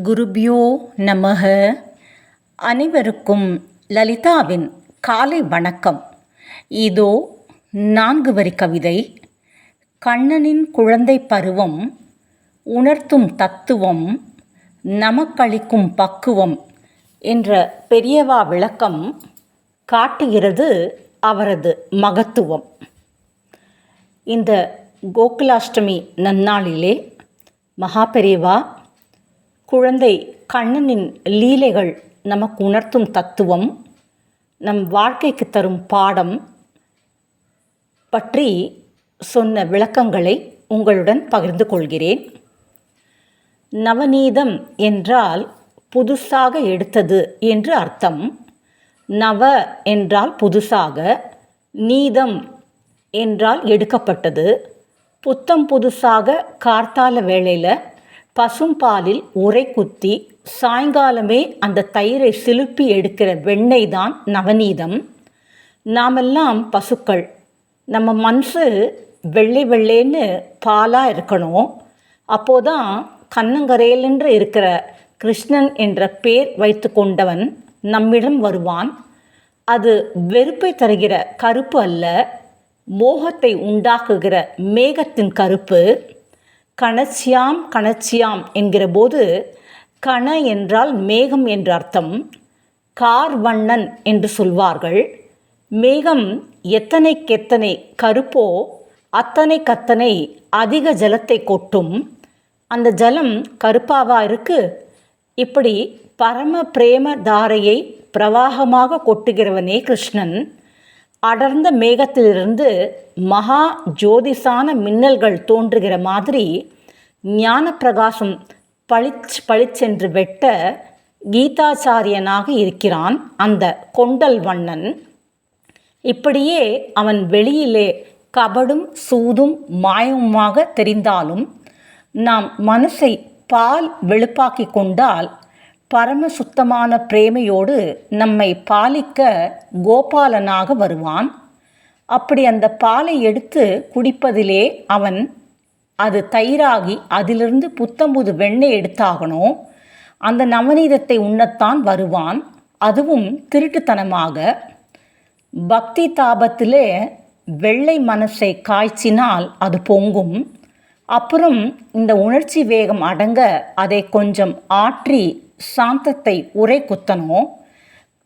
குருபியோ நமக அனைவருக்கும் லலிதாவின் காலை வணக்கம். இதோ நான்கு வரி கவிதை. கண்ணனின் குழந்தை பருவம் உணர்த்தும் தத்துவம் நமக்களிக்கும் பக்குவம் என்ற பெரியவா விளக்கம் காட்டுகிறது அவரது மகத்துவம். இந்த கோகுலாஷ்டமி நன்னாளிலே மகாபெரிவா குழந்தை கண்ணனின் லீலைகள் நமக்கு உணர்த்தும் தத்துவம் நம் வாழ்க்கைக்கு தரும் பாடம் பற்றி சொன்ன விளக்கங்களை உங்களுடன் பகிர்ந்து கொள்கிறேன். நவநீதம் என்றால் புதுசாக எடுத்தது என்று அர்த்தம். நவ என்றால் புதுசாக நீதம் என்றால் எடுக்கப்பட்டது. புத்தம் புதுசாக கார்த்தால வேளையில் பசும்பாலில் உரை குத்தி சாயங்காலமே அந்த தயிரை சிலுப்பி எடுக்கிற வெண்ணெய் தான் நவநீதம். நாமெல்லாம் பசுக்கள். நம்ம மனசு வெள்ளை வெள்ளேன்னு பாலாக இருக்கணும். அப்போதான் கண்ணங்கரையலென்று இருக்கிற கிருஷ்ணன் என்ற பேர் வைத்து கொண்டவன் நம்மிடம் வருவான். அது வெறுப்பை தருகிற கருப்பு அல்ல மோகத்தை உண்டாக்குகிற மேகத்தின் கருப்பு. கணச்சியாம் கணச்சியாம் என்கிற போது கண என்றால் மேகம் என்ற அர்த்தம். கார் வண்ணன் என்று சொல்வார்கள். மேகம் எத்தனைக்கெத்தனை கருப்போ அத்தனை கத்தனை அதிக ஜலத்தை கொட்டும். அந்த ஜலம் கருப்பாவா இருக்கு? இப்படி பரம பிரேம தாரையை பிரவாகமாக கொட்டுகிறவனே கிருஷ்ணன். அடர்ந்த மேகத்திலிருந்து மகா ஜோதிசான மின்னல்கள் தோன்றுகிற மாதிரி ஞான பிரகாசம் பளிச் பளிச்சென்று வெட்ட கீதாச்சாரியனாக இருக்கிறான் அந்த கொண்டல் வண்ணன். இப்படியே அவன் வெளியிலே கபடும் சூதும் மாயமுமாக தெரிந்தாலும் நாம் மனசை பால் வெளுப்பாக்கி கொண்டால் பரம சுத்தமான பிரேமையோடு நம்மை பாலிக்க கோபாலனாக வருவான். அப்படி அந்த பாலை எடுத்து குடிப்பதிலே அவன் அது தயிராகி அதிலிருந்து புத்தம்புது வெண்ணெய் எடுத்தாகணும் அந்த நவநீதத்தை உண்ணத்தான் வருவான். அதுவும் திருட்டுத்தனமாக. பக்தி தாபத்திலே வெள்ளை மனசை காய்ச்சினால் அது பொங்கும். அப்புறம் இந்த உணர்ச்சி வேகம் அடங்க அதை கொஞ்சம் ஆற்றி சாந்தத்தை உரை குத்தணும்.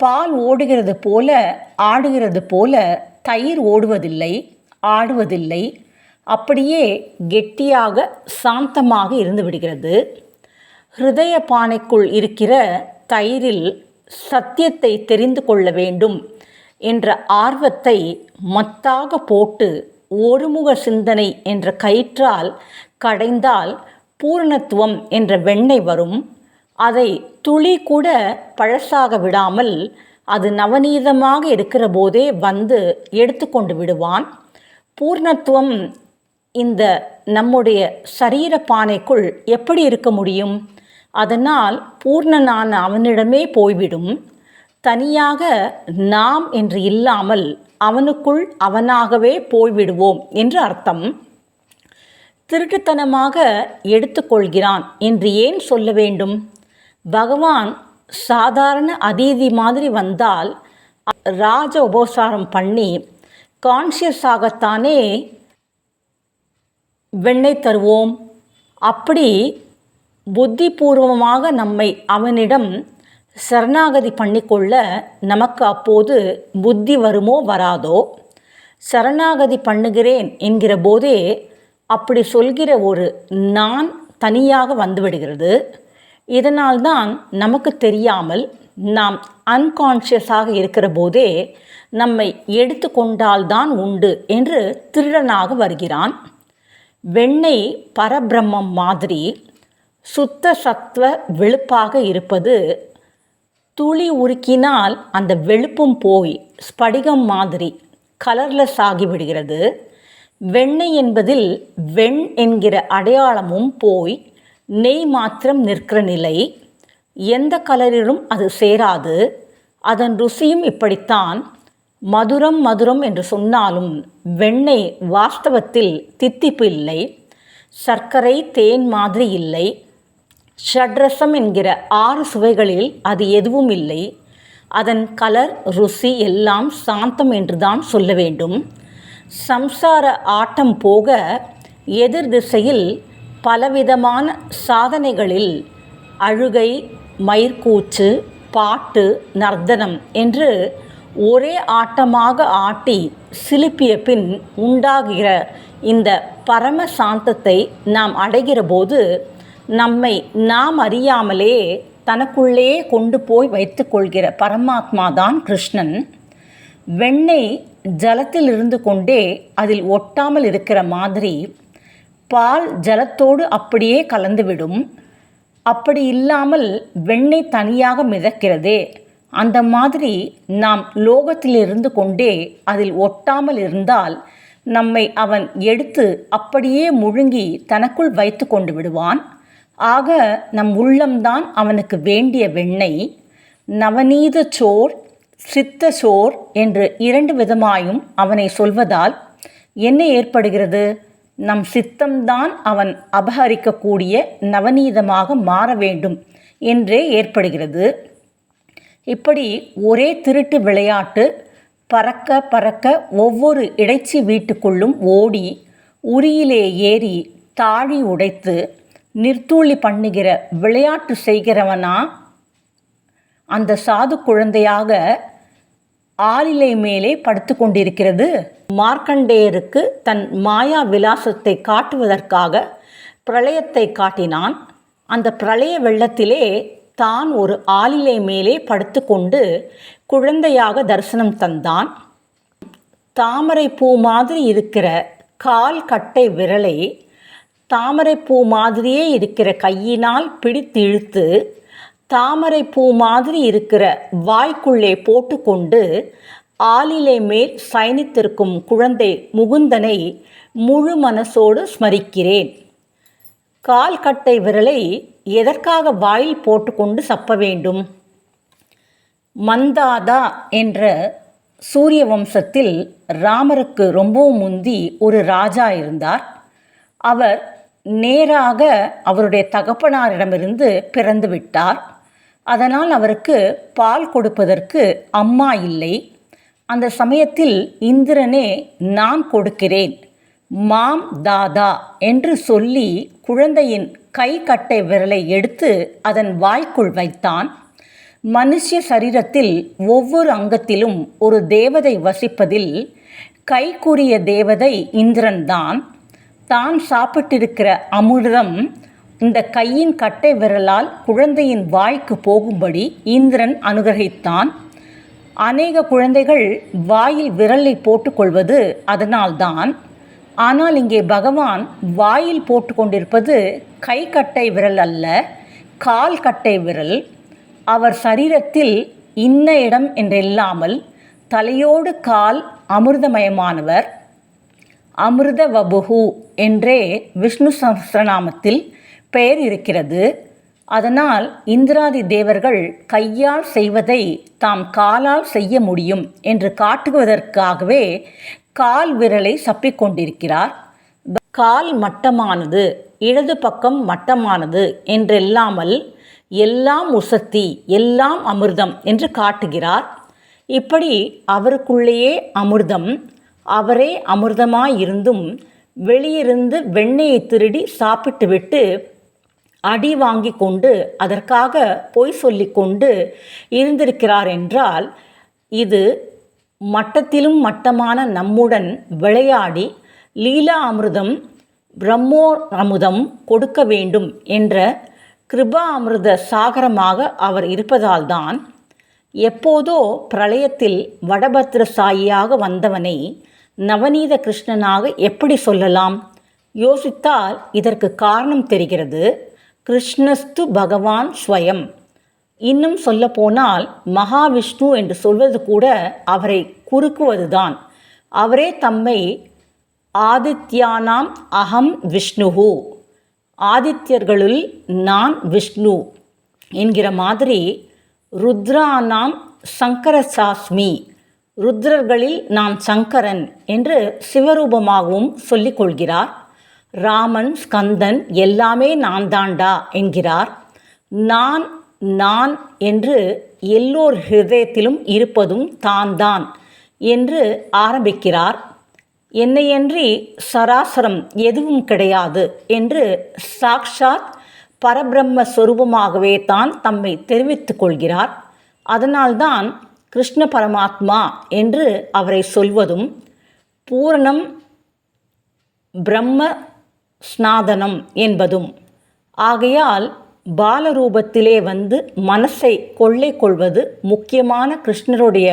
பால் ஓடுகிறது போல ஆடுகிறது போல தயிர் ஓடுவதில்லை ஆடுவதில்லை. அப்படியே கெட்டியாக சாந்தமாக இருந்து விடுகிறது. ஹிருதய பானைக்குள் இருக்கிற தயிரில் சத்தியத்தை தெரிந்து கொள்ள வேண்டும் என்ற ஆர்வத்தை மத்தாக போட்டு ஒருமுக சிந்தனை என்ற கயிற்றால் கடைந்தால் பூரணத்துவம் என்ற வெண்ணெய் வரும். அதை துளி கூட பழசாக விடாமல் அது நவநீதமாக இருக்கிற போதே வந்து எடுத்துக்கொண்டு விடுவான். பூர்ணத்துவம் இந்த நம்முடைய சரீர பானைக்குள் எப்படி இருக்க முடியும்? அதனால் பூர்ணனான அவனிடமே போய்விடும். தனியாக நாம் என்று இல்லாமல் அவனுக்குள் அவனாகவே போய்விடுவோம் என்று அர்த்தம். திருட்டுத்தனமாக எடுத்துக்கொள்கிறான் என்று ஏன் சொல்ல வேண்டும்? பகவான் சாதாரண அதீதி மாதிரி வந்தால் ராஜ உபசாரம் பண்ணி கான்சியஸாகத்தானே வெண்ணெய் தருவோம். அப்படி புத்திபூர்வமாக நம்மை அவனிடம் சரணாகதி பண்ணிக்கொள்ள நமக்கு அப்போது புத்தி வருமோ வராதோ? சரணாகதி பண்ணுகிறேன் என்கிற போதே அப்படி சொல்கிற ஒரு நான் தனியாக வந்துவிடுகிறது. இதனால்தான் நமக்கு தெரியாமல் நாம் அன்கான்ஷியஸாக இருக்கிற போதே நம்மை எடுத்து கொண்டால்தான் உண்டு என்று திருடனாக வருகிறான். வெண்ணெய் பரபிரம்மம் மாதிரி சுத்த சத்துவ வெளுப்பாக இருப்பது துளி உருக்கினால் அந்த வெளுப்பும் போய் ஸ்படிகம் மாதிரி கலர்லெஸ் ஆகிவிடுகிறது வெண்ணெய் என்பதில் வெண் என்கிற அடையாளமும் போய் நெய் மாத்திரம் நிற்கிற நிலை. எந்த கலரிலும் அது சேராது. அதன் ருசியும் இப்படித்தான். மதுரம் மதுரம் என்று சொன்னாலும் வெண்ணெய் வாஸ்தவத்தில் தித்திப்பு இல்லை. சர்க்கரை தேன் மாதிரி இல்லை. ஷட்ரசம் என்கிற ஆறு சுவைகளில் அது எதுவும் இல்லை. அதன் கலர் ருசி எல்லாம் சாந்தம் என்றுதான் சொல்ல வேண்டும். சம்சார ஆட்டம் போக எதிர் திசையில் பலவிதமான சாதனைகளில் அழுகை மயிர்கூச்சு பாட்டு நர்த்தனம் என்று ஒரே ஆட்டமாக ஆட்டி சிலுப்பிய பின் உண்டாகிற இந்த பரம சாந்தத்தை நாம் அடைகிற போது நம்மை நாம் அறியாமலே தனக்குள்ளே கொண்டு போய் வைத்துக்கொள்கிற பரமாத்மா தான் கிருஷ்ணன். வெண்ணெய் ஜலத்தில் இருந்து கொண்டே அதில் ஒட்டாமல் இருக்கிற மாதிரி பால் ஜலத்தோடு அப்படியே கலந்துவிடும். அப்படி இல்லாமல் வெண்ணெய் தனியாக மிதக்கிறதே. அந்த மாதிரி நாம் லோகத்தில் இருந்து கொண்டே அதில் ஒட்டாமல் இருந்தால் நம்மை அவன் எடுத்து அப்படியே முழுங்கி தனக்குள் வைத்து கொண்டு விடுவான். ஆக நம் உள்ளம்தான் அவனுக்கு வேண்டிய வெண்ணெய். நவநீத சோர் சித்த சோர் என்று இரண்டு விதமாயும் அவனை சொல்வதால் என்ன ஏற்படுகிறது? நம் சித்தம்தான் அவன் அபகரிக்கக்கூடிய நவநீதமாக மாற வேண்டும் என்றே ஏற்படுகிறது. இப்படி ஒரே திருட்டு விளையாட்டு பறக்க பறக்க ஒவ்வொரு இடைச்சி வீட்டுக்குள்ளும் ஓடி உரியிலே ஏறி தாழி உடைத்து நிர்த்தூளி பண்ணுகிற விளையாட்டு செய்கிறவனா? அந்த சாது குழந்தையாக ஆளிலை மேலே படுத்து கொண்டிருக்கிறது. மார்க்கண்டேயருக்கு தன் மாயா விலாசத்தை காட்டுவதற்காக பிரளயத்தை காட்டினான். அந்த பிரளய வெள்ளத்திலே தான் ஒரு ஆளிலை மேலே படுத்துக்கொண்டு குழந்தையாக தரிசனம் தந்தான். தாமரை பூ மாதிரி இருக்கிற கால் கட்டை விரலை தாமரைப்பூ மாதிரியே இருக்கிற கையினால் பிடித்து இழுத்து தாமரை பூ மாதிரி இருக்கிற வாய்க்குள்ளே போட்டுக்கொண்டு ஆளிலை மேல் சயனித்திருக்கும் குழந்தை முகுந்தனை முழு மனசோடு ஸ்மரிக்கிறேன். கால் கட்டை விரலை எதற்காக வாயில் போட்டுக்கொண்டு சப்ப வேண்டும்? மந்தாதா என்ற சூரிய வம்சத்தில் ராமருக்கு ரொம்பவும் முந்தி ஒரு ராஜா இருந்தார். அவர் நேராக அவருடைய தகப்பனாரிடமிருந்து பிறந்து விட்டார். அதனால் அவருக்கு பால் கொடுப்பதற்கு அம்மா இல்லை. அந்த சமயத்தில் இந்திரனே நான் கொடுக்கிறேன். மாம் தாதா என்று சொல்லி குழந்தையின் கை கட்டை விரலை எடுத்து அதன் வாய்க்குள் வைத்தான். மனுஷ சரீரத்தில் ஒவ்வொரு அங்கத்திலும் ஒரு தேவதை வசிப்பதில் கைக்குரிய தேவதை இந்திரன்தான். தான் சாப்பிட்டிருக்கிற அமிர்தம் இந்த கையின் கட்டை விரலால் குழந்தையின் வாய்க்கு போகும்படி இந்திரன் அனுகிரகித்தான். அநேக குழந்தைகள் வாயில் விரலை போட்டுக்கொள்வது அதனால்தான். ஆனால் இங்கே பகவான் வாயில் போட்டுக்கொண்டிருப்பது கை கட்டை விரல் அல்ல கால் கட்டை விரல். அவர் சரீரத்தில் இன்ன இடம் என்றில்லாமல் தலையோடு கால் அமிர்தமயமானவர். அமிர்த வபுகு என்றே விஷ்ணு சஹசிரநாமத்தில் பெயர் இருக்கிறது. அதனால் இந்திராதி தேவர்கள் கையால் செய்வதை தாம் காலால் செய்ய முடியும் என்று காட்டுவதற்காகவே கால் விரலை சப்பிக்கொண்டிருக்கிறார் கால் மட்டமானது இடது பக்கம் மட்டமானது என்றெல்லாமல் எல்லாம் உசத்தி எல்லாம் அமிர்தம் என்று காட்டுகிறார். இப்படி அவருக்குள்ளேயே அமிர்தம் அவரே அமிர்தமாயிருந்தும் வெளியிருந்து வெண்ணெயை திருடி சாப்பிட்டுவிட்டு அடி வாங்கி கொண்டு அதற்காக பொய் சொல்லி கொண்டு இருந்திருக்கிறார் என்றால் இது மட்டத்திலும் மட்டமான நம்முடன் விளையாடி லீலா அமிர்தம் பிரம்மோ அமுதம் கொடுக்க வேண்டும் என்ற கிருபா அமிர்த சாகரமாக அவர் இருப்பதால்தான் எப்போதோ பிரளயத்தில் வடபத்ர சாயியாக வந்தவனை நவநீத கிருஷ்ணனாக எப்படி சொல்லலாம்? யோசித்தால் இதற்கு காரணம் தெரிகிறது. கிருஷ்ணஸ்து பகவான் ஸ்வயம். இன்னும் சொல்லப்போனால் மகாவிஷ்ணு என்று சொல்வது கூட அவரை குறுக்குவதுதான். அவரே தம்மை ஆதித்யானாம் அகம் விஷ்ணுஹு. ஆதித்யர்களுள் நான் விஷ்ணு என்கிற மாதிரி ருத்ரானாம் சங்கரசாஸ்மி. ருத்ரர்களில் நான் சங்கரன் என்று சிவரூபமாகவும் சொல்லிக் கொள்கிறார். ராமன் ஸ்கந்தன் எல்லாமே நான் தாண்டா என்கிறார். நான் நான் என்று எல்லோர் ஹிருதயத்திலும் இருப்பதும் தான் தான் என்று ஆரம்பிக்கிறார். என்னையன்றி சராசரம் எதுவும் கிடையாது என்று சாக்ஷாத் பரபிரம்ம சொரூபமாகவே தான் தம்மை தெரிவித்துக் கொள்கிறார். அதனால்தான் கிருஷ்ண பரமாத்மா என்று அவரை சொல்வதும் பூரணம் பிரம்ம ஸ்நாதனம் என்பதும். ஆகையால் பாலரூபத்திலே வந்து மனசை கொள்ளை கொள்வது முக்கியமான கிருஷ்ணருடைய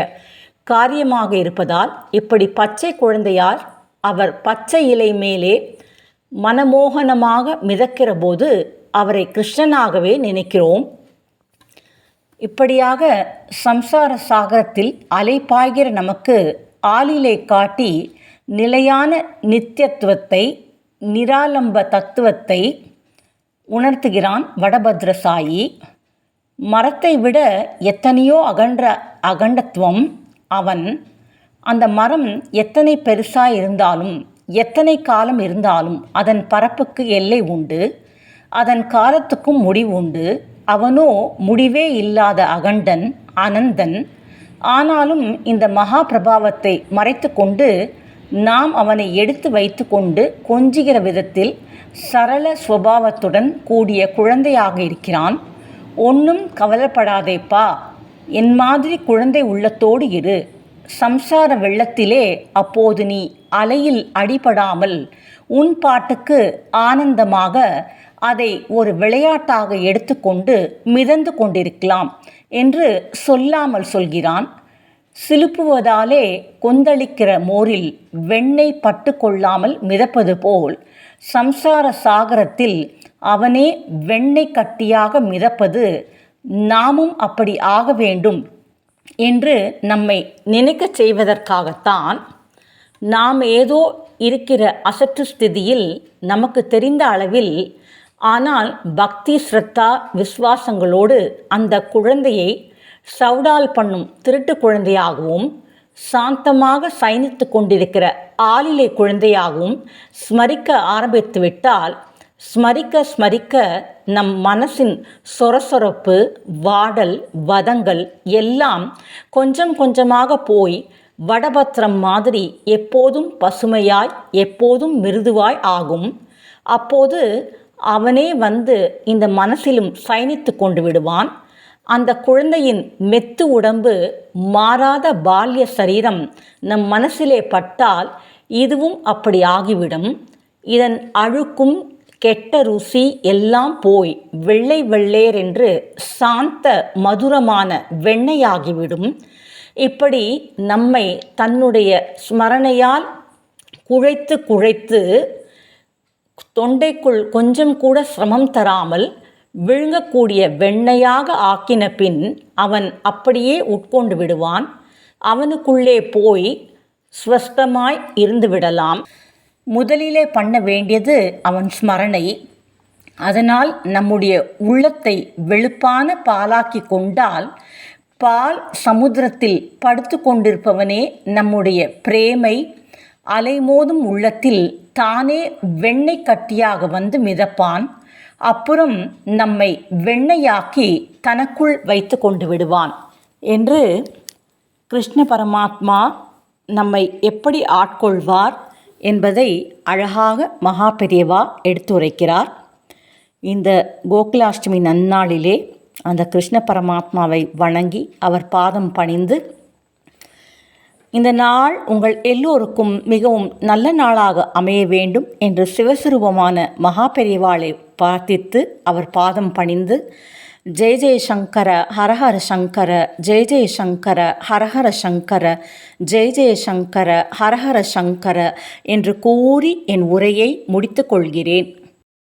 காரியமாக இருப்பதால் இப்படி பச்சை குழந்தையார் அவர் பச்சை இலை மேலே மனமோகனமாக மிதக்கிற போது அவரை கிருஷ்ணனாகவே நினைக்கிறோம். இப்படியாக சம்சார சாகரத்தில் அலைப்பாய்கிற நமக்கு ஆளிலை காட்டி நிலையான நித்தியத்துவத்தை நிராலம்ப தத்துவத்தை உணர்த்துகிறான் வடபத்ரசாயி. மரத்தை விட எத்தனையோ அகன்ற அகண்டத்துவம் அவன். அந்த மரம் எத்தனை பெருசாக இருந்தாலும் எத்தனை காலம் இருந்தாலும் அதன் பரப்புக்கு எல்லை உண்டு. அதன் காலத்துக்கும் முடிவு உண்டு. அவனோ முடிவே இல்லாத அகண்டன் அனந்தன் ஆனாலும் இந்த மகா பிரபாவத்தை மறைத்து கொண்டு நாம் அவனை எடுத்து வைத்து கொண்டு கொஞ்சுகிற விதத்தில் சரள சுவாவத்துடன் கூடிய குழந்தையாக இருக்கிறான். ஒன்றும் கவலைப்படாதேப்பா என் மாதிரி குழந்தை உள்ளத்தோடு இரு. சம்சார வெள்ளத்திலே அப்போது நீ அலையில் அடிபடாமல் உன் பாட்டுக்கு ஆனந்தமாக அதை ஒரு விளையாட்டாக எடுத்துக்கொண்டு மிதந்து கொண்டிருக்கலாம் என்று சொல்லாமல் சொல்கிறான். சிலுப்புவதாலே கொந்தளிக்கிற மோரில் வெண்ணெய் பட்டு கொள்ளாமல் மிதப்பது போல் சம்சார சாகரத்தில் அவனே வெண்ணெய் கட்டியாக மிதப்பது நாமும் அப்படி ஆக வேண்டும் என்று நம்மை நினைக்கச் செய்வதற்காகத்தான் நாம் ஏதோ இருக்கிற அசற்று ஸ்திதியில் நமக்கு தெரிந்த அளவில் ஆனால் பக்தி ஸ்ரத்தா விஸ்வாசங்களோடு அந்த குழந்தையை சவுடால் பண்ணும் திருட்டு குழந்தையாகவும் சாந்தமாக சயனித்து கொண்டிருக்கிற ஆளிலை குழந்தையாகவும் ஸ்மரிக்க ஆரம்பித்து விட்டால் ஸ்மரிக்க ஸ்மரிக்க நம் மனசின் சொரசொரப்பு வாடல் வதங்கள் எல்லாம் கொஞ்சம் கொஞ்சமாக போய் வடபத்திரம் மாதிரி எப்போதும் பசுமையாய் எப்போதும் மிருதுவாய் ஆகும். அப்போது அவனே வந்து இந்த மனசிலும் சயனித்து கொண்டு விடுவான். அந்த குழந்தையின் மெத்து உடம்பு மாறாத பால்ய சரீரம் நம் மனசிலே பட்டால் இதுவும் அப்படி ஆகிவிடும். இதன் அழுக்கும் கெட்ட ருசி எல்லாம் போய் வெள்ளை வெள்ளேர் என்று சாந்த மதுரமான வெண்ணையாகிவிடும். இப்படி நம்மை தன்னுடைய ஸ்மரணையால் குழைத்து குழைத்து தொண்டைக்குள் கொஞ்சம் கூட சிரமம் தராமல் விழுங்கக்கூடிய வெண்ணையாக ஆக்கின பின் அவன் அப்படியே உட்கொண்டு விடுவான். அவனுக்குள்ளே போய் ஸ்வஸ்தமாய் இருந்து விடலாம். முதலிலே பண்ண வேண்டியது அவன் ஸ்மரணை. அதனால் நம்முடைய உள்ளத்தை வெளுப்பான பாலாக்கி கொண்டால் பால் சமுத்திரத்தில் படுத்து கொண்டிருப்பவனே நம்முடைய பிரேமை. அலைமோதும் உள்ளத்தில் தானே வெண்ணெய் கட்டியாக வந்து மிதப்பான் அப்புறம் நம்மை வெண்ணையாக்கி தனக்குள் வைத்து கொண்டு விடுவான் என்று கிருஷ்ண பரமாத்மா நம்மை எப்படி ஆட்கொள்வார் என்பதை அழகாக மகா பெரியவா எடுத்துரைக்கிறார். இந்த கோகுலாஷ்டமி நன்னாளிலே அந்த கிருஷ்ண பரமாத்மாவை வணங்கி அவர் பாதம் பணிந்து இந்த நாள் உங்கள் எல்லோருக்கும் மிகவும் நல்ல நாளாக அமைய வேண்டும் என்று சிவசுரூபமான மகாபெரிவாளை பிரார்த்தித்து அவர் பாதம் பணிந்து ஜெய ஜெய சங்கர ஹரஹர சங்கர ஜெய ஜெய சங்கர ஹரஹர சங்கர ஜெய ஜெய சங்கர ஹரஹர சங்கர என்று கூறி என் உரையை முடித்து கொள்கிறேன்.